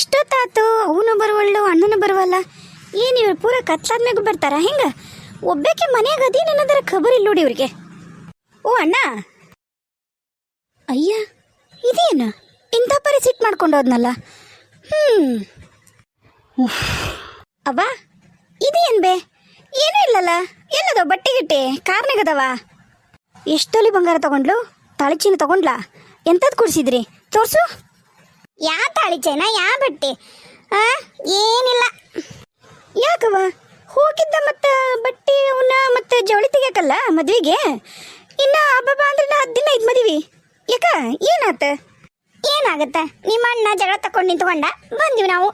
ಇಷ್ಟೊತ್ತಾತು ಅವನು ಬರುವಳ್ಳು ಅಣ್ಣನು ಬರುವಲ್ಲ? ಏನು ಇವ್ರು ಪೂರ ಕತ್ಲಾದ್ಮ್ಯಾಗ ಬರ್ತಾರ? ಹೆಂಗ? ಒಬ್ಬಕ್ಕೆ ಮನೆಯಾಗ ಅದೇನು ಅನ್ನೋದರ ಖಬರ್ ಇಲ್ಲ ನೋಡಿ ಇವ್ರಿಗೆ. ಓ, ಅಣ್ಣ! ಅಯ್ಯ, ಇದೇನು? ಇಂಥ ಪರಿ ಸಿಟ್ ಮಾಡ್ಕೊಂಡು ಹೋದ್ನಲ್ಲ? ಹ್ಮ್. ಉಫ್. ಅವ್ವ, ಇದೇನ್ ಬೇ? ಏನೂ ಇಲ್ಲಲ್ಲ? ಎಲ್ಲದೋ ಬಟ್ಟೆ ಗಿಟ್ಟೆ ಕಾರ್ನಾಗದವ ಎಷ್ಟೊಲಿ ಬಂಗಾರ ತಗೊಂಡ್ಲು? ತಳಚಿನ ತಗೊಂಡ್ಲಾ? ಎಂತದ್ ಕುಡ್ಸಿದ್ರಿ? ತೋರ್ಸು. ಯಾ ತಾಳಿಚೈನ ಯಾ ಬಟ್ಟೆ? ಆ, ಏನಿಲ್ಲ. ಯಾಕವ ಹೋಗಿದ್ದ ಮತ್ತ ಬಟ್ಟೆ ಅವನ್ನ ಮತ್ತೆ ಜವಳಿ ತೆಗಿಯಕಲ್ಲ ಮದ್ವಿಗೆ? ಇನ್ನ ಹಬ್ಬ ಅಂದ್ರೆ ಹತ್ತು ದಿನ ಇದ್ ಮದ್ವಿ. ಯಾಕ? ಏನಾತ? ಏನಾಗತ್ತ? ನಿಮ್ಮ ಅಣ್ಣ ಜಗಳ ತಕೊಂಡು ನಿಂತ್ಕೊಂಡ? ಬಂದಿವಿ ನಾವು.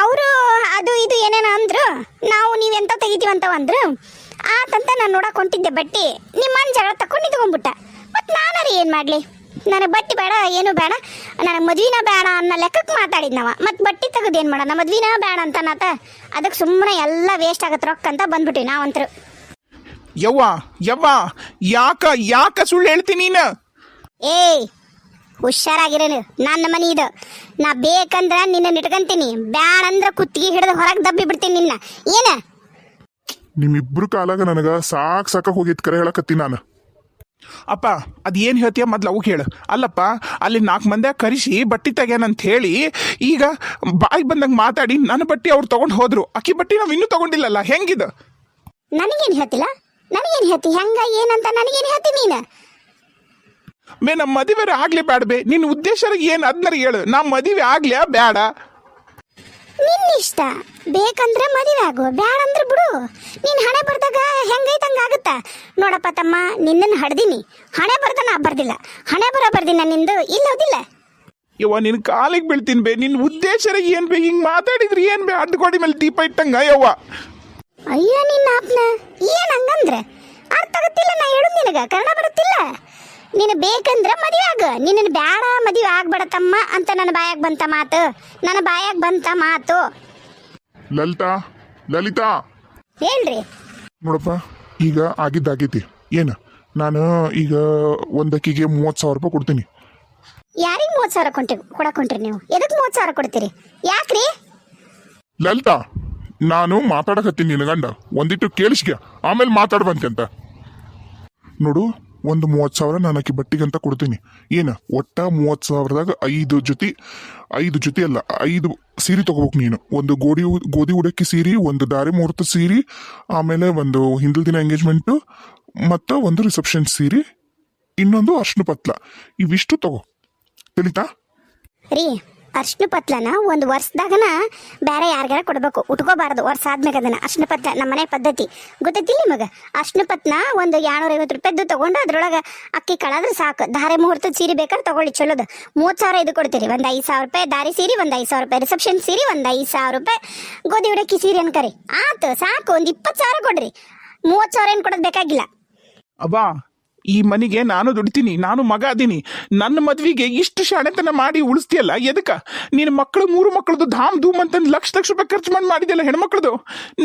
ಅವರು ಅದು ಇದು ಏನೇನ ಅಂದ್ರು, ನಾವು ನೀವೆಂತ ತೆಗಿತೀವಂತ ಅಂದ್ರು, ಆತಂತ ನಾನು ನೋಡಕ್ ಹೊಂಟಿದ್ದೆ ಬಟ್ಟಿ. ನಿಮ್ಮ ಅಣ್ಣ ಜಗಳ ತಕೊಂಡು ನಿಂತ್ಕೊಂಡ್ಬಿಟ್ಟ. ಮತ್ತು ನಾನು ಏನು ಮಾಡಲಿ? ನನಗೆ ಬಟ್ಟೆ ಬೇಡ ಏನು ಬೇಡ. ನನಗೆ ಮದ್ವಿನ ಬೇಡ ಅನ್ನೋ ಲೆಕ್ಕಕ್ಕೆ ಮಾತಾಡಿದ್ನವ. ಮತ್ತು ಬಟ್ಟೆ ತೆಗೆದು ಏನು ಮಾಡೋಣ ಮದ್ವಿನ ಬೇಡ ಅಂತ ನಾತ ಅದಕ್ಕೆ ಸುಮ್ಮನೆ ಎಲ್ಲ ವೇಸ್ಟ್ ಆಗತ್ತೆ ರೊಕ್ಕ ಅಂತ ಬಂದ್ಬಿಟ್ವಿ ನಾವಂತರು. ಯವ್ವ ಯವ್ವ ಯಾಕ ಯಾಕ ಸುಳ್ಳು ಹೇಳ್ತೀನಿ ನೀನು? ಏಯ್ ಹುಷಾರಾಗಿರೇನು? ನನ್ನ ಮನೆ ಇದು. ನಾ ಬೇಕಂದ್ರೆ ನಿನ್ನ ಇಟ್ಕಂತೀನಿ. ಬ್ಯಾಡ ಅಂದ್ರೆ ಕುತ್ತಿಗೆ ಹಿಡಿದು ಹೊರಗೆ ದಬ್ಬಿ ಬಿಡ್ತೀನಿ ನಿನ್ನ. ಏನ? ನಿಮ್ಮಿಬ್ರು ಕಾಲಾಗ ನನಗ ಸಾಕ್ ಸಾಕ ಹೋಗಿತ್ ಕರೆ ಹೇಳಕತ್ತೀನಿ ನಾನು. ಅಪ್ಪ ಅದು ಏನು ಹೇಳ್ತೀಯ ಮೊದ್ಲು ಅವು ಹೇಳು ಅಲ್ಲಪ್ಪ ಅಲ್ಲಿ ನಾಲ್ಕು ಮಂದ್ಯಾಗ ಕರೆಸಿ ಬಟ್ಟೆ ತೆಗ್ಯಾನಂತ ಹೇಳಿ ಈಗ ಬಾಯಿ ಬಂದಂಗೆ ಮಾತಾಡಿ ನನ್ನ ಬಟ್ಟೆ ಅವ್ರು ತಗೊಂಡು ಹೋದ್ರು. ಅಕ್ಕಿ ಬಟ್ಟೆ ನಾವು ಇನ್ನೂ ತಗೊಂಡಿಲ್ಲಲ್ಲ ಹೆಂಗಿದ? ನನಗೇನು ಹೇಳ್ತಿಲ್ಲ? ನನಗೇನು ಹೇಳ್ತಿ? ಹೆಂಗ ಏನಂತ ನನಗೇನು ಹೇಳ್ತಿ ನೀನು? ಮೇ ನಮ್ಮ ಮದುವೆ ಆಗ್ಲಿ ಬೇಡ ಬೇ ನಿನ್ನ ಉದ್ದೇಶ ಏನು ಅದನ್ನ ಹೇಳು. ನಮ್ಮ ಮದುವೆ ಆಗ್ಲಿಯಾ ಬೇಡ ನಿನ್ನ ಇಷ್ಟ ಬೇಕಂದ್ರೆ ಮದುವೆ ಆಗು ಬ್ಯಾಡ ಅಂದ್ರೆ ಬಿಡು. ನೀನ್ ಹಣೆ ಬರ್ದಾಗ ಹೆಂಗೈತೆ ಹಂಗಾಗುತ್ತ ನೋಡಪ್ಪ ತಮ್ಮ ನಿನ್ನನ್ನು ಹಡ್ದೀನಿ. ಹಣೆ ಬರ್ದನ ಬರ್ದಿಲ್ಲ. ಹಣೆ ಬರ ಬರ್ದಿನ ನಿಂದು. ಇಲ್ಲೋದಿಲ್ಲ ಯವ್ವ ನಿನ್ ಕಾಲಿಗೆ ಬೀಳ್ತೀನಿ ಬೇ. ನಿನ್ನ ಉದ್ದೇಶ ಏನ್ ಬೇ? ಹಿಂಗ್ ಮಾತಾಡಿದ್ರಿ ಏನ್ ಬೇ? ಅಡ್ಕೋಡಿ ಮೇಲೆ ದೀಪ ಇಟ್ಟಂಗ ಯವ್ವ. ಅಯ್ಯ ನಿನ್ನ ಆಪ್ನ. ಏನು ಹಂಗಂದ್ರೆ? ಅರ್ಥ ಆಗತ್ತಿಲ್ಲ ನಾ ಹೇಳು ನಿನಗ. ಕನ್ನಡ ಬರುತ್ತಿಲ್ಲ ನೀನು ಬೇಕಂದ್ರೆ ಮದುವೆ ಆಗ. ನಿನ್ನ ಬೇಡ ಮದುವೆ ಆಗ್ಬೇಡ ತಮ್ಮ ಅಂತ ನನ್ನ ಬಾಯಾಗ ಬಂತ ಮಾತು. ನನ್ನ ಬಾಯಾಗ ಬಂತ ಮಾತು. ಲಲಿತಾ ಲಲಿತಾ. ಹೇಳ್ರಿ. ನೋಡಪ್ಪ ಈಗ ಆಗಿದ್ದಾಗೈತಿ. ಏನು? ನಾನು ಈಗ ಒಂದಕ್ಕಿಗೆ ಮೂವತ್ತು ಸಾವಿರ ರೂಪಾಯಿ ಕೊಡ್ತೀನಿ. ಯಾರಿಗೆ ಮೂವತ್ತು ಸಾವಿರ ಕೊಂಟಿ ಕೊಡಕೊಂಟ್ರಿ ನೀವು? ಎದಕ್ಕೆ ಮೂವತ್ತು ಸಾವಿರ ಕೊಡ್ತೀರಿ? ಯಾಕ್ರಿ? ಲಲಿತಾ ನಾನು ಮಾತಾಡಕತ್ತೀನಿ ನಿನ್ನ ಗಂಡ. ಒಂದಿಟ್ಟು ಕೇಳಿಸ್ಕೆ ಆಮೇಲೆ ಮಾತಾಡ್ಬಂತೆ ಅಂತ ನೋಡು ಒಂದು ಮೂವತ್ತು ಸಾವಿರ ನಾನು ಬಟ್ಟಿಗೆ ಅಂತ ಕೊಡ್ತೀನಿ. ಏನು? ಒಟ್ಟ ಮೂವತ್ತು ಸಾವಿರದಾಗ ಐದು ಜೊತೆ ಐದು ಜೊತೆ ಅಲ್ಲ, ಐದು ಸೀರೆ ತೊಗೋಬೇಕು ನೀನು. ಒಂದು ಗೋಡಿ ಗೋಧಿ ಉಡಕ್ಕಿ ಸೀರೆ, ಒಂದು ದಾರಿ ಮುಹೂರ್ತ ಸೀರೆ, ಆಮೇಲೆ ಒಂದು ಹಿಂದಿನ ದಿನ ಎಂಗೇಜ್ಮೆಂಟು ಮತ್ತು ಒಂದು ರಿಸೆಪ್ಷನ್ ಸೀರೆ, ಇನ್ನೊಂದು ಅರ್ಶಿನ ಪತ್ಲ. ಇವಿಷ್ಟು ತಗೋ. ತಿಳಿತಾ? ಅರ್ಶಿನ ಪತ್ಲನ ಒಂದು ವರ್ಷದಾಗನ ಬೇರೆ ಯಾರಿಗಾರ ಕೊಡಬೇಕು. ಉಟ್ಕೋಬಾರ್ದು. ವರ್ಷ ಆದ್ಮೇಲೆ ಅದನ್ನ. ಅರ್ಶಿನ ಪತ್ಲ ನಮ್ಮ ಮನೆ ಪದ್ಧತಿ. ಗೊತ್ತೈತಿ ನಿಮಗೆ? ಅರ್ಶಿನ ಪತ್ನ ಒಂದು ಎರಡ್ನೂರ ಐವತ್ತು ರೂಪಾಯಿದ್ದು ತಗೊಂಡು ಅದ್ರೊಳಗೆ ಅಕ್ಕಿ ಕಳಾದ್ರೆ ಸಾಕು. ಧಾರೆ ಮುಹೂರ್ತದ ಸೀರೆ ಬೇಕಾದ್ರೆ ತಗೊಳ್ಳಿ, ಚಲೋದು. ಮೂವತ್ತು ಸಾವಿರ ಇದು ಕೊಡ್ತೀರಿ. ಒಂದು ಐದು ಸಾವಿರ ರೂಪಾಯಿ ದಾರಿ ಸೀರೆ, ಒಂದು ಐದು ಸಾವಿರ ರೂಪಾಯಿ ರಿಸೆಪ್ಷನ್ ಸೀರೆ, ಒಂದು ಐದು ಸಾವಿರ ರೂಪಾಯಿ ಗೋಧಿ ಉಡಕ್ಕಿ ಸೀರೆ ಅನ್ಕರಿ. ಆತು, ಸಾಕು. ಒಂದು ಇಪ್ಪತ್ತು ಸಾವಿರ ಕೊಡ್ರಿ. ಮೂವತ್ತು ಸಾವಿರ ಏನು ಕೊಡೋದು ಬೇಕಾಗಿಲ್ಲ. ಅಬ್ಬಾ ಈ ಮನೆಗೆ ನಾನು ದುಡಿತೀನಿ, ನಾನು ಮಗ ಅದೀನಿ. ನನ್ನ ಮದುವೆಗೆ ಇಷ್ಟು ಶಾಣೆತನ ಮಾಡಿ ಉಳಿಸ್ತೀಯಲ್ಲ, ಎದಕ್ಕ? ನಿನ್ನ ಮಕ್ಕಳು ಮೂರು ಮಕ್ಕಳದು ಧಾಮ್ ಧೂಮ್ ಅಂತ ಲಕ್ಷ ಲಕ್ಷ ರೂಪಾಯಿ ಖರ್ಚು ಮಾಡಿ ಮಾಡಿದ್ಯಲ್ಲ ಹೆಣ್ಮಕ್ಳದು?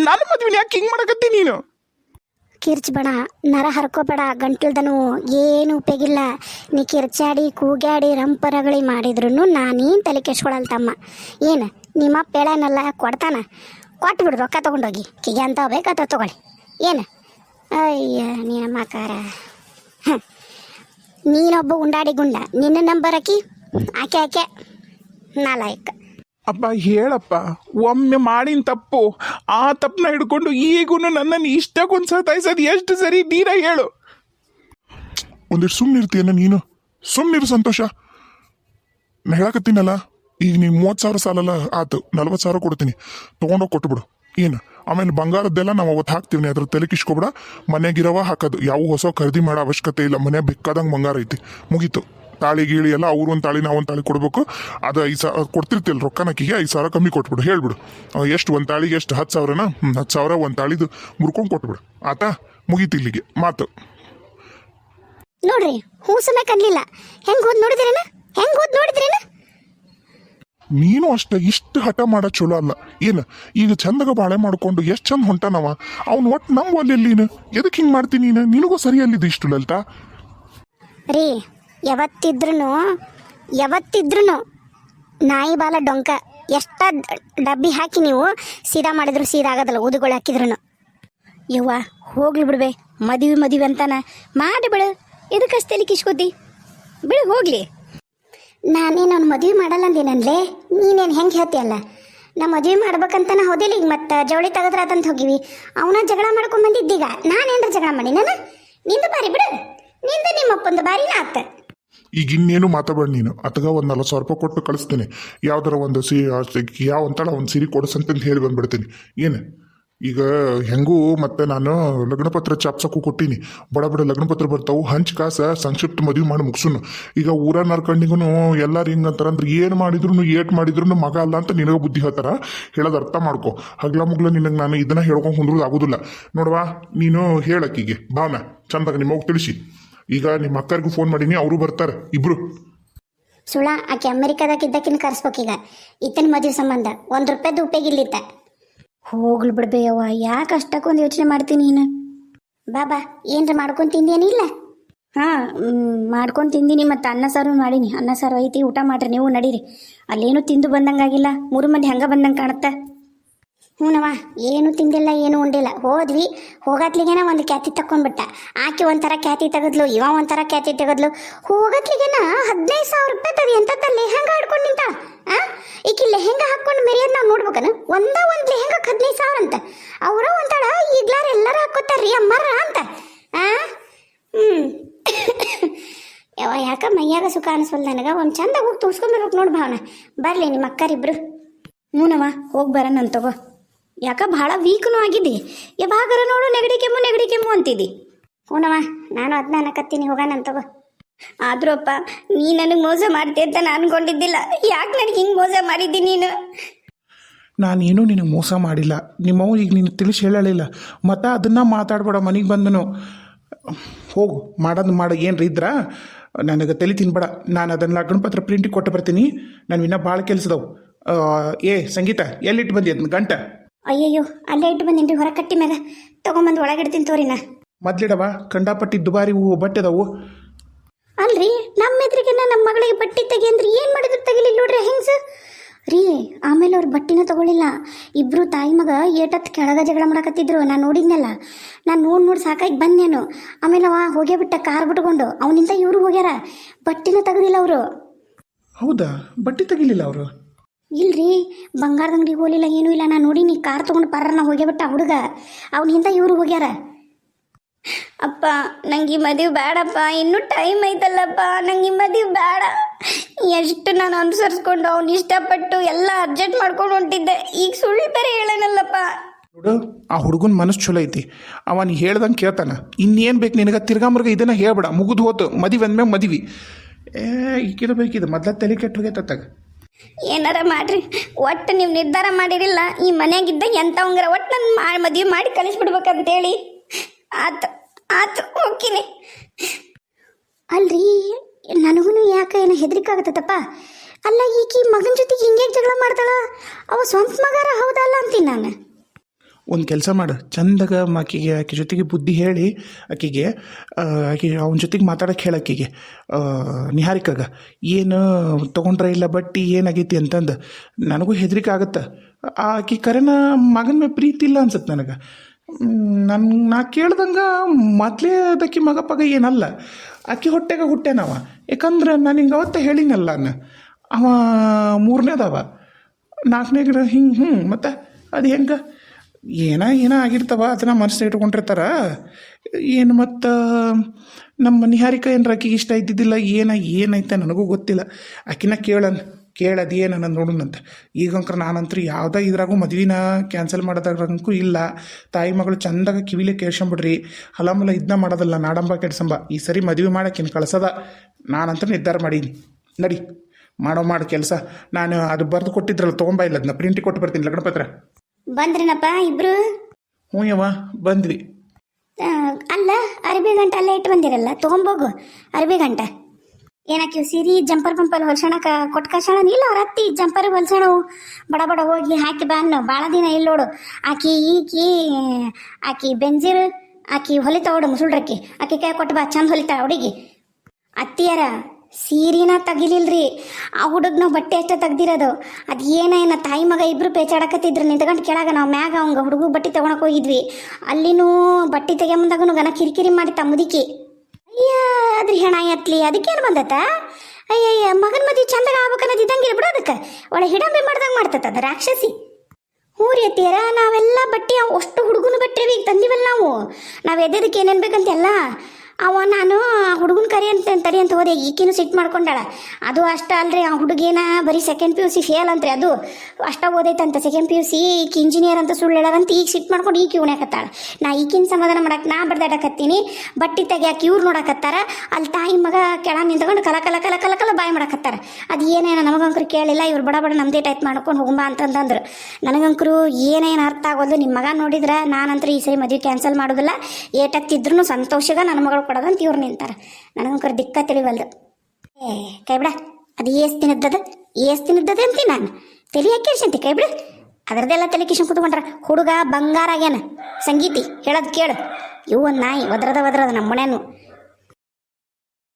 ನನ್ನ ಮದ್ವಿನ ಯಾಕೆ ಹಿಂಗ್ ಮಾಡಕತ್ತಿ ನೀನು? ಕಿರ್ಚ್ಬೇಡ ನರ ಹರ್ಕೋಬೇಡ, ಗಂಟ್ಲದನು ಏನು ಉಪಯೋಗಿಲ್ಲ. ನೀ ಕಿರ್ಚಾಡಿ, ಕೂಗ್ಯಾಡಿ, ರಂಪರಗಳಿ ಮಾಡಿದ್ರು ನಾನೇನು ತಲೆ ಕೆಡ್ಸ್ಕೊಳಲ್ಲ ತಮ್ಮ. ಏನು, ನಿಮ್ಮ ಹೇಳನಲ್ಲ, ಕೊಡ್ತಾನ? ಕೊಟ್ಬಿಡು, ರೊಕ್ಕ ತೊಗೊಂಡೋಗಿ. ಕಿಗೆ ಅಂತ ಬೇಕಾತ ತಗೊಳ್ಳಿ. ಏನು? ಅಯ್ಯ ನೀನಮ್ಮ ಕಾರ. ನೀನೊಬ್ಬ ಉಂಡಾಡಿ ಗುಂಡ. ನಿನ್ನ ನಂಬರ್ ಹಾಕಿ ಆಕೆ ಆಕೆ ನಾಲಾಯಕ್ ಅಪ್ಪ ಹೇಳಪ್ಪ. ಒಮ್ಮೆ ಮಾಡಿನ ತಪ್ಪು ಆ ತಪ್ಪನ್ನ ಹಿಡ್ಕೊಂಡು ಈಗೂ ನನ್ನನ್ನು ಇಷ್ಟಕ್ಕೊಂದು ಸತಾಯಿಸೋದು ಎಷ್ಟು ಸರಿ ನೀನ ಹೇಳು. ಒಂದಿಷ್ಟು ಸುಮ್ಮನಿರ್ತೀಯಲ್ಲ ನೀನು? ಸುಮ್ಮನಿರು ಸಂತೋಷ. ನಾ ಹೇಳಕತ್ತೀನಲ್ಲ ಈಗ ನೀನು ಮೂವತ್ತು ಸಾವಿರ ಸಾಲಲ್ಲ ಆತು ನಲ್ವತ್ತು ಸಾವಿರ ಕೊಡ್ತೀನಿ. ತೊಗೊಂಡೋಗಿ ಕೊಟ್ಟುಬಿಡು ಏನು? ಆಮೇಲೆ ಬಂಗಾರದ್ದೆಲ್ಲ ನಾವು ಅವತ್ತು ಹಾಕ್ತೀವಿ ಅದ್ರ ತಲೆ ಕಿಶ್ಕೊಬೇಡ ಮನೆಗಿರವ ಹಾಕೋದು. ಯಾವ ಹೊಸ ಖರೀದಿ ಮಾಡೋ ಅವಶ್ಯಕತೆ ಇಲ್ಲ. ಮನೆ ಬೇಕಾದಂಗೆ ಬಂಗಾರ ಐತಿ. ಮುಗೀತು. ತಾಳಿ ಗೀಳಿ ಎಲ್ಲ ಅವ್ರು ಒಂದು ತಾಳಿ, ನಾವು ಒಂದು ತಾಳಿ ಕೊಡಬೇಕು. ಅದು ಐದು ಸಾವಿರ ಕೊಡ್ತಿರ್ತಿಲ್ಲ ರೊಕ್ಕ ನಕ್ಕಿಗೆ ಐದು ಸಾವಿರ ಕಮ್ಮಿ ಕೊಟ್ಬಿಡು. ಹೇಳ್ಬಿಡು. ಎಷ್ಟು ಒಂದು ತಾಳಿಗೆ ಎಷ್ಟು? ಹತ್ತು ಸಾವಿರನ? ಹತ್ತು ಸಾವಿರ ಒಂದು ತಾಳಿದು ಮುರ್ಕೊಂಡು ಕೊಟ್ಬಿಡು. ಆತಾ? ಮುಗೀತು ಇಲ್ಲಿಗೆ. ಮಾತು. ನೋಡ್ರಿ ಹೂ ಸಮೇಕ ಅನ್ಲಿಲ್ಲ ಹೆಂಗ್ ಹೋದ್ ನೋಡಿದ್ರೇನ? ಹೆಂಗ್ ಹೋದ್ ನೋಡಿದ್ರೇನ? ನೀನು ಅಷ್ಟೇ ಇಷ್ಟು ಹಠ ಮಾಡ ಚಲೋ ಅಲ್ಲ. ಏನು? ಈಗ ಚಂದಗ ಬಾಳೆ ಮಾಡ್ಕೊಂಡು ಎಷ್ಟು ಚಂದ ಹೊಂಟಾನವ? ಅವ್ನು ಒಟ್ಟು ನಮ್ಮ ನೀನು? ಎದಕ್ಕೆ ಹಿಂಗೆ ಮಾಡ್ತೀನಿ ನೀನು? ನಿನಗೂ ಸರಿ ಅಲ್ಲಿದ್ದು ಇಷ್ಟು ಲಲಿತಾ? ರೀ ಯಾವತ್ತಿದ್ರೂ ಯಾವತ್ತಿದ್ರೂ ನಾಯಿ ಬಾಲ ಡೊಂಕ ಎಷ್ಟ ಡಬ್ಬಿ ಹಾಕಿ ನೀವು ಸೀದಾ ಮಾಡಿದ್ರು ಸೀದಾ ಆಗೋದಲ್ಲ ಊದುಗಳು ಹಾಕಿದ್ರು ಯವ್ವ, ಹೋಗ್ಲಿ ಬಿಡ್ಬೆ, ಮದುವೆ ಮದುವೆ ಅಂತಾನ. ಮಾಡಿ ಬಿಡು ಎದಕ್ಕಷ್ಟು ತಲೆ ಕಿಶ್ಕೋತಿ ಬಿಡು, ಹೋಗ್ಲಿ. ನಾನೇನು ಅವ್ನು ಮದುವೆ ಮಾಡಲ್ಲ ಅಂದೇನನ್ಲೇ ನೀನೇನು ಹೆಂಗೆ ಹೇಳ್ತೀಯಲ್ಲ ನಾ ಮದುವೆ ಮಾಡ್ಬೇಕಂತಾನೆ ಹೋದಿಲ್ಲ, ಈಗ ಮತ್ತೆ ಜವಳಿ ತೆಗೆದ್ರೆ ಅದಂತ ಹೋಗಿವಿ. ಅವನ ಜಗಳ ಮಾಡ್ಕೊಂಡು ಬಂದಿದ್ದೀಗ ನಾನೇನ್ರ ಜಗಳ ಮಾಡಿ ನಾನು ನಿಂದು ಬಾರಿ ಬಿಡು. ನಿಂದು ನಿಮ್ಮಪ್ಪಂದು ಬಾರಿ ಆತ. ಈಗ ಇನ್ನೇನು ಮಾತಾಡ ನೀನು. ಅತಗ ಒಂದು ನಲ್ವತ್ತು ಸಾವಿರ ರೂಪಾಯಿ ಕೊಟ್ಟು ಕಳಿಸ್ತೀನಿ. ಯಾವ್ದಾರ ಒಂದು ಸಿ ಯಾವ ಒಂದು ಸಿರಿ ಕೊಡಿಸಂತಂದು ಹೇಳಿ ಬಂದ್ಬಿಡ್ತೀನಿ. ಏನು? ಈಗ ಹೆಂಗೂ ಮತ್ತೆ ನಾನು ಲಗ್ನ ಪತ್ರ ಚಾಪ್ಸಕ್ಕೂ ಕೊಟ್ಟೀನಿ. ಬಡ ಬಡ ಲಗ್ನ ಪತ್ರ ಬರ್ತಾವು, ಹಂಚ್ ಕಾಸ ಸಂಕ್ಷಿಪ್ತ ಮದುವೆ ಮಾಡಿ ಮುಗಿಸುನು. ಈಗ ಊರ ನರ್ಕಂಡಿಗೂ ಎಲ್ಲಾರು ಹಿಂಗಂತಾರ ಅಂದ್ರೆ ಏನು ಮಾಡಿದ್ರು ಏಟ್ ಮಾಡಿದ್ರು ಮಗ ಅಲ್ಲ ಅಂತ ನಿನಗೆ ಬುದ್ಧಿ ಹೇಳ್ತಾರ? ಹೇಳೋದು ಅರ್ಥ ಮಾಡ್ಕೊ. ಹಗ್ಲ ಮುಗ್ಲ ನಿನಗೆ ನಾನು ಇದನ್ನ ಹೇಳ್ಕೊಂಡು ಕುಂದ್ರದು ಆಗೋದಿಲ್ಲ. ನೋಡ್ವಾ, ನೀನು ಹೇಳಕ್ಕೀಗೆ ಭಾವನ ಚಂದಾಗ ನಿಮ್ಮ ತಿಳಿಸಿ. ಈಗ ನಿಮ್ಮ ಅಕ್ಕರಿಗೂ ಫೋನ್ ಮಾಡೀನಿ, ಅವರು ಬರ್ತಾರೆ, ಇಬ್ರು. ಸುಳ, ಆಕೆ ಅಮೆರಿಕದಾಗ ಇದ್ದಕ್ಕಿನ ಕರ್ಸ್ಬೇಕೀಗ ಇತ್ತನ ಮದುವೆ ಸಂಬಂಧ. ಒಂದು ರೂಪಾಯ್ದು ಉಪಯೋಗಿಲ್ಲಿತ್ತ ಹೋಗ್ಲಿ ಬಿಡ್ಬೇವ ಯಾಕೆ ಅಷ್ಟಕ್ಕೊಂದು ಯೋಚನೆ ಮಾಡ್ತೀನಿ ನೀನು? ಬಾಬಾ ಏನ್ರ ಮಾಡ್ಕೊಂಡು ತಿಂದೇನಿಲ್ಲ ಹಾಂ ಮಾಡ್ಕೊಂಡು ತಿಂದೀನಿ ಮತ್ತು ಅನ್ನ ಸಾರು ಮಾಡೀನಿ. ಅನ್ನ ಸಾರು ಐತಿ, ಊಟ ಮಾಡ್ರಿ, ನೀವು ನಡೀರಿ. ಅಲ್ಲೇನು ತಿಂದು ಬಂದಂಗಾಗಿಲ್ಲ, ಮೂರು ಮಂದಿ ಹಂಗೆ ಬಂದಂಗೆ ಕಾಣುತ್ತೆ. ಹ್ಞೂನವ್ವ ಏನು ತಿಂದಿಲ್ಲ, ಏನು ಉಂಡಿಲ್ಲ. ಹೋದ್ವಿ, ಹೋಗತ್ಲಿಗೆನ ಒಂದು ಕ್ಯಾತಿ ತಕೊಂಡ್ಬಿಟ್ಟ ಆಕೆ ಒಂಥರ ಕ್ಯಾತಿ ತೆಗದ್ಲು, ಇವ ಒಂಥರ ಕ್ಯಾತಿ ತೆಗದ್ಲು. ಹೋಗತ್ಲಿಗೆನ ಹದಿನೈದು ಸಾವಿರ ರೂಪಾಯಿ ತದಿ ಅಂತ ಲೆಹಂಗ ಆಡ್ಕೊಂಡು ನಿಂತ, ಆ? ಈಕಿ ಲೆಹಂಗ ಹಾಕೊಂಡು ಮೆರೆಯೋದು ನಾವು ನೋಡ್ಬೇಕನ? ಒಂದ ಒಂದು ಲೆಹಂಗಕ್ಕೆ ಹದಿನೈದು ಸಾವಿರ ಅಂತ. ಅವರ ಒಂಥರ ಈಗ್ಲಾರ ಎಲ್ಲರೂ ಹಾಕೋತಾರ್ರಿ ಅಮ್ಮರ ಅಂತ, ಆ? ಹ್ಞೂ ಯಾವ ಯಾಕ ಮೈಯಾಗ ಸುಖ ಅನಿಸೋಲ್ಲ ನನಗೆ? ಒಂದು ಚಂದ ಹೋಗಿ ತೋರ್ಸ್ಕೊಂಡ್ಬರ್ಬೇಕು ನೋಡಿ ಭಾವನ. ಬರಲಿ ನಿಮ್ಮ ಅಕ್ಕರಿಬ್ರು. ಹ್ಞೂನವ್ವ ಹೋಗಿ ಬರೋಣ ತಗೋ. ಯಾಕ ಭಾಳ ವೀಕ್ನು ಆಗಿದ್ದಿ? ಯಾವಾಗರ ನೋಡು ನೆಗಡಿ ಕೆಮ್ಮು ನೆಗಡಿ ಕೆಮ್ಮು ಅಂತಿದ್ದಿ. ಹ್ಞೂನವ್ವ ನಾನು ಅದನ್ನ ಅನ್ನಕತ್ತೀನಿ ಹೋಗೋಣ ತಗೋ. ಆದ್ರೂ ಅಪ್ಪ ನೀ ನನಗೆ ಮೋಸ ಮಾಡ್ತಿ ಅಂತ ನಾನು ಅನ್ಕೊಂಡಿದ್ದಿಲ್ಲ. ಯಾಕೆ ನನಗೆ ಹಿಂಗೆ ಮೋಸ ಮಾಡಿದ್ದಿ ನೀನು? ನಾನೇನು ನಿನಗೆ ಮೋಸ ಮಾಡಿಲ್ಲ. ನಿಮ್ಮವ್ ಈಗ ನೀನು ತಿಳಿಸಿ ಹೇಳಲಿಲ್ಲ. ಮತ್ತು ಅದನ್ನು ಮಾತಾಡ್ಬೇಡ ಮನೆಗೆ ಬಂದನು. ಹೋಗು, ಮಾಡೋದು ಮಾಡ, ಏನ್ರಿ ಇದ್ರ? ನನಗೆ ತಲೆ ತಿನ್ಬೇಡ. ನಾನು ಅದನ್ನು ಗಣಪತ್ರ ಪತ್ರ ಪ್ರಿಂಟಿಗೆ ಕೊಟ್ಟು ಬರ್ತೀನಿ. ನಾನು ಇನ್ನೂ ಭಾಳ ಕೆಲಸದವು. ಏ, ಸಂಗೀತ ಎಲ್ಲಿಟ್ಟು ಬಂದಿ ಅದನ್ನ ಗಂಟ? ಅಯ್ಯಯ್ಯೋ ಅಲ್ಲೇ ಇಟ್ಟು ಬಂದೇನ್ರಿ? ಹೊರ ಕಟ್ಟಿ ಮ್ಯಾಗ ತಗೊಂಬಂದು ಒಳಗಿಡ್ತೀನಿ ತೋರಿನ. ಮೊದ್ಲಿಡವ? ಕಂಡಾಪಟ್ಟಿ ದುಬಾರಿ ಹೂವು ಬಟ್ಟೆ ಅದಾವು. ಅಲ್ರಿ ನಮ್ಮ ಎದುರಿಗೆ ನಮ್ಮ ಮಗಳಿಗೆ ಬಟ್ಟೆ ತೆಗಿ ಅಂದ್ರೆ ಏನು ಮಾಡಿದ್ರು ತೆಗಿಲಿಲ್ಲ ನೋಡ್ರಿ ಹೆಂಗ್ಸ? ರೀ ಆಮೇಲೆ ಅವ್ರು ಬಟ್ಟಿನ ತಗೊಳ್ಳಿಲ್ಲ ಇಬ್ರು ತಾಯಿ ಮಗ ಏಟತ್ ಕೆಳಗ ಜಗಳ ಮಾಡಕತ್ತಿದ್ರು ನಾನು ನೋಡಿದ್ನಲ್ಲ. ನಾನು ನೋಡಿ ನೋಡಿ ಸಾಕಾಗಿ ಬಂದೇನು. ಆಮೇಲೆ ಅವ ಹೋಗೇ ಬಿಟ್ಟ ಕಾರ್ ಬಿಟ್ಕೊಂಡು. ಅವನಿಂದ ಇವರು ಹೋಗ್ಯಾರ. ಬಟ್ಟಿನ ತೆಗ್ದಿಲ್ಲ ಅವರು. ಹೌದಾ? ಬಟ್ಟೆ ತೆಗಿಲಿಲ್ಲ ಅವರು? ಇಲ್ರಿ ಬಂಗಾರದ ಅಂಗಡಿಗೆ ಹೋಗಲಿಲ್ಲ ಏನೂ ಇಲ್ಲ. ನಾನು ನೋಡಿನಿ ಕಾರ್ ತೊಗೊಂಡು ಪರ್ರನ ಹೋಗ್ಯಾಬಿಟ್ಟ ಬಿಟ್ಟ ಹುಡುಗ. ಅವನಿಂದ ಇವರು ಹೋಗ್ಯಾರ. ಅಪ್ಪ ನಂಗೆ ಈ ಮದುವೆ ಬೇಡಪ್ಪ ಇನ್ನೂ ಟೈಮ್ ಐತಲ್ಲಪ್ಪ. ನಂಗೆ ಈ ಮದುವೆ ಬೇಡ ಎಷ್ಟು ನಾನು ಅನುಸರಿಸ್ಕೊಂಡು ಅವ್ನು ಇಷ್ಟಪಟ್ಟು ಎಲ್ಲ ಅರ್ಜೆಂಟ್ ಮಾಡ್ಕೊಂಡು ಹೊಂಟಿದ್ದೆ. ಈಗ ಸುಳ್ಳು ಬೇರೆ ಹೇಳನಲ್ಲಪ್ಪ. ನೋಡು ಆ ಹುಡುಗನ ಮನಸ್ಸು ಚಲೋ ಐತಿ. ಅವ ನೀ ಹೇಳ್ದಂಗೆ ಕೇಳ್ತಾನ. ಇನ್ನೇನು ಬೇಕು ನಿನಗೆ? ತಿರ್ಗಾಮರ್ಗ ಇದನ್ನ ಹೇಳ್ಬೇಡ. ಮುಗಿದು ಹೋತು. ಮದುವೆ ಅಂದ್ಮೇಲೆ ಮದುವೆ. ಏ ಇಕ್ಕಿದ ಬೇಕಿದು? ಮೊದ್ಲ ತಲೆ ಕೆಟ್ಟು ಹೋಗೈತತ್ತಾಗ ಏನಾರ ಮಾಡ್ರಿ. ಒಟ್ಟು ನೀವು ನಿರ್ಧಾರ ಮಾಡಿರಿಲ್ಲ, ಈ ಮನೆಯಾಗಿದ್ದ ಎಂಥ ಉಂಗರ ಒಟ್ಟು ನನ್ನ ಮಾ, ಮದುವೆ ಮಾಡಿ ಕಳಿಸ್ಬಿಡ್ಬೇಕಂತೇಳಿ. ಆತು ಆತು, ಹೋಗ್ತೀನಿ. ಅಲ್ರಿ ನನಗೂ ಯಾಕೆ ಏನೋ ಹೆದರಿಕೆ ಆಗತ್ತಪ್ಪ ಅಲ್ಲ ಈಕಿ ಮಗನ ಜೊತೆಗೆ ಹಿಂಗೆ ಜಗಳ ಮಾಡ್ತಾಳ? ಅವ ಸ್ವಂತ ಮಗಾರ ಹೌದಲ್ಲ ಅಂತೀನಿ ನಾನು. ಒಂದು ಕೆಲಸ ಮಾಡು. ಚಂದಾಗ ಆಕಿಗೆ, ಆಕೆ ಜೊತೆಗೆ ಬುದ್ಧಿ ಹೇಳಿ ಆಕೆಗೆ ಆಕೆ ಅವನ ಜೊತೆಗೆ ಮಾತಾಡಕ್ಕೆ ಹೇಳಕ್ಕಿಗೆ ನಿಹಾರಿಕಾಗ, ಏನು ತೊಗೊಂಡ್ರೆ ಇಲ್ಲ ಬಟ್ಟಿ, ಏನಾಗೈತಿ? ಅಂತಂದು. ನನಗೂ ಹೆದರಿಕೆ ಆಗುತ್ತೆ. ಆಕೆ ಕರೆನ ಮಗನ ಮೇಲೆ ಪ್ರೀತಿ ಇಲ್ಲ ಅನ್ಸುತ್ತೆ ನನಗೆ. ನನ್ನ ನಾ ಕೇಳ್ದಂಗೆ ಮೊದಲೇ ಅದಕ್ಕೆ ಮಗ ಪಗ ಏನಲ್ಲ. ಆಕೆ ಹೊಟ್ಟೆಗೆ ಹುಟ್ಟೆನವ ಯಾಕಂದ್ರೆ ನಾನು ಹಿಂಗೆ ಅವತ್ತ ಹೇಳಿನಲ್ಲ ನಾನು ಅವ ಮೂರನೇದವ. ನಾಲ್ಕನೇ ಗಿಡ ಹಿಂಗೆ ಹ್ಞೂ ಮತ್ತು ಅದು ಹೆಂಗೆ? ಏನ ಏನ ಆಗಿರ್ತಾವ? ಅದನ್ನ ಮನಸ್ಸಿಗೆ ಇಟ್ಕೊಂಡಿರ್ತಾರ? ಏನು ಮತ್ತು ನಮ್ಮ ನಿಹಾರಿಕಾ ಏನ್ರ ಆಕಿಗೆ ಇಷ್ಟ ಇದ್ದಿದ್ದಿಲ್ಲ? ಏನ ಏನೈತೆ ನನಗೂ ಗೊತ್ತಿಲ್ಲ. ಆಕಿನ ಕೇಳನ್ ಕೇಳದು ಏನು ಅನ್ನೋದು ನೋಡೋಣಂತ ಈಗಂಕ್ರ ನಾನಂತೂ ಯಾವುದೇ ಇದ್ರಾಗೂ ಮದ್ವಿನ ಕ್ಯಾನ್ಸಲ್ ಮಾಡೋದ್ರಾಗೂ ಇಲ್ಲ. ತಾಯಿ ಮಗಳು ಚಂದಾಗ ಕಿವಿಲೆ ಕೇಳ್ಸಂಬಿಡ್ರಿ ಹಲಮಲ ಇದನ್ನ ಮಾಡೋದಲ್ಲ ನಾಡಂಬ ಕೆಡ್ಸಂಬ. ಈ ಸರಿ ಮದುವೆ ಮಾಡಕಿನ ಕಳ್ಸದ. ನಾನಂತೂ ನಿರ್ಧಾರ ಮಾಡೀನಿ. ನಡಿ. ಮಾಡೋ ಮಾಡೋ ಕೆಲಸ. ನಾನು ಅದು ಬರೆದು ಕೊಟ್ಟಿದ್ರಲ್ಲ, ತೊಗೊಂಬ ಇಲ್ಲ ಅದನ್ನ ಪ್ರಿಂಟಿಗೆ ಕೊಟ್ಟು ಬರ್ತೀನಿ ಲಗ್ನ ಪತ್ರ ಬಂದ್ರೇನಪ್ಪ ಇಬ್ರು? ಹ್ಞೂ ಯವ್ವ ಬಂದ್ವಿ. ಆ, ಅಲ್ಲ ಅರಬಿ ಗಂಟ ಅಲ್ಲೇ ಇಟ್ಟು ಬಂದಿರಲ್ಲ ತೊಗೊಂಬೋಗು ಅರಬಿ ಗಂಟ. ಏನಕ್ಕೆ ಸೀರಿ ಜಂಪರ್ ಪಂಪಲ್ ಹೊಲ್ಸಣಕ ಕೊಟ್ಟು ಕಳ್ಸೋಣ? ಇಲ್ಲ ಅವ್ರ ಅತ್ತಿ ಜಂಪರ್ ಹೊಲ್ಸಣವು ಬಡ ಬಡ ಹೋಗಿ ಹಾಕಿ ಬಾ ಅನ್ನೋ ಭಾಳ ದಿನ ಇಲ್ಲ ನೋಡು. ಆಕಿ ಈಕಿ ಆಕಿ ಬೆಂಜಿರ್ ಆಕಿ ಹೊಲಿತಾವಡು ಮುಸುಳ್ರಕ್ಕಿ. ಆಕಿ ಕೈ ಕೊಟ್ಟು ಬಾ ಚಂದ ಹೊಲಿತಾಳ ಹುಡುಗಿ. ಅತ್ತಿಯರ ಸೀರಿನ ತೆಗಿಲಿಲ್ರಿ. ಆ ಹುಡುಗ ನಾವು ಬಟ್ಟೆ ಅಷ್ಟೇ ತೆಗ್ದಿರೋದು. ಅದು ಏನೇನ ತಾಯಿ ಮಗ ಇಬ್ರು ಪೇಚಾಡಕತ್ತಿದ್ರು, ನಿಂತ್ಕೊಂಡು ಕೆಳಗ ನಾವು ಮ್ಯಾಗ ಅವಂಗ ಹುಡುಗ ಬಟ್ಟೆ ತಗೊಳಕ್ ಹೋಗಿದ್ವಿ. ಅಲ್ಲಿನೂ ಬಟ್ಟೆ ತೆಗೆಯಂದಾಗನು ಗನ ಕಿರಿಕಿರಿ ಮಾಡಿತ್ತ ಮುದುಕಿ. ಅಯ್ಯ, ಅದ್ರ ಹೆಣ ಎತ್ಲಿ, ಅದಕ್ಕೇನು ಬಂದತ್ತ? ಅಯ್ಯಯ್ಯ, ಮಗನ ಮದುವೆ ಚಂದಾಗ ಆಗ್ಬೇಕನ್ನೋದು ಇದ್ದಂಗೆ ಬಿಡು ಅದಕ್ಕೆ. ಒಳ್ಳೆ ಹಿಡಂಬೆ ಮಾಡ್ದಂಗೆ ಮಾಡ್ತತ್ತ ಅದು ರಾಕ್ಷಸಿ. ಹ್ಞೂ ರೀ ಅತ್ತಿಯರ, ನಾವೆಲ್ಲ ಬಟ್ಟೆ ಅಷ್ಟು ಹುಡುಗನ ಬಟ್ಟೆ ತಂದಿವಲ್ಲ ನಾವು. ನಾವು ಎದ್ದದಕ್ಕೆ ಏನೇನು ಬೇಕಂತೆಲ್ಲ. ಅವ ನಾನು ಹುಡುಗನ ಕರಿ ಅಂತ, ತರಿ ಅಂತ ಹೋದೆ, ಈಕಿನ ಸಿಟ್ಟು ಮಾಡ್ಕೊಂಡಾಳ. ಅದು ಅಷ್ಟ ಅಲ್ರಿ, ಆ ಹುಡುಗೇನ ಬರೀ second P U C fail ಅಂತ್ರಿ ಅದು. ಅಷ್ಟ ಓದೈತಂತ ಸೆಕೆಂಡ್ ಪಿ ಯು ಸಿ ಈಕಿ ಇಂಜಿನಿಯರ್ ಅಂತ ಸುಳ್ಳು ಹೇಳಾರಂತ ಈಗ ಸಿಟ್ಟು ಮಾಡ್ಕೊಂಡು ಈಕಿ ಉಣ್ಯಾಕತ್ತಾಳ. ನಾ ಈಕಿನ ಸಮಾಧಾನ ಮಾಡಕ್ಕೆ ನಾ ಬರ್ದಾಡಕತ್ತೀನಿ, ಬಟ್ಟೆ ತೆಗಿಯಾಕ ಇವ್ರು ನೋಡಕತ್ತಾರ ಅಲ್ಲಿ ತಾಯಿ ಮಗ ಕೆಳ ನಿಂತ್ಕೊಂಡು ಕಲ ಕಲ ಕಲ ಕಲ ಕಲ ಬಾಯಿ ಮಾಡಕತ್ತಾರ. ಅದು ಏನೇನ ನಮಗಂಕರು ಕೇಳಿಲ್ಲ, ಇವ್ರು ಬಡ ಬಡ ನಮ್ದೇ ಟೈಪ್ ಮಾಡ್ಕೊಂಡು ಹೋಗುಂಬ ಅಂತಂದಂದ್ರು. ನನಗಂಕರು ಏನೇನು ಅರ್ಥ ಆಗೋದು ನಿಮ್ಮ ಮಗ ನೋಡಿದ್ರೆ ನಾನಂತ್ರ ಈ ಸರಿ ಮದುವೆ ಕ್ಯಾನ್ಸಲ್ ಮಾಡೋದಿಲ್ಲ. ಏಟಾಗ್ತಿದ್ರು ಸಂತೋಷಗ ನನ್ನ ಮಗಳು ಕೊಡೋದಂತ ಇವ್ರು ನಿಂತಾರ ನನಗೊಂಕರ ದಿಕ್ಕ ತಿಳಿವಲ್ದು. ಏ ಕೈ ಬಿಡ ಅದು ಏಸ್ ದಿನದ್ದದ ಏಸ್ ತಿನ್ನದ್ದದ ಅಂತೀನಿ ನಾನು. ತಲೆ ಕೆಡ್ಸಂತಿ ಕೈ ಬಿಡು ಅದರದೆಲ್ಲ ತಲೆ ಕಿಶನ್ ಕುತ್ಕೊಂಡ್ರ, ಹುಡುಗ ಬಂಗಾರ ಆಗ್ಯಾನ. ಸಂಗೀತಿ, ಹೇಳೋದು ಕೇಳು. ಇವು ನಾಯಿ, ಒದ್ರದ ಒದ್ರದ ನಮ್ಮ ಮನೇನು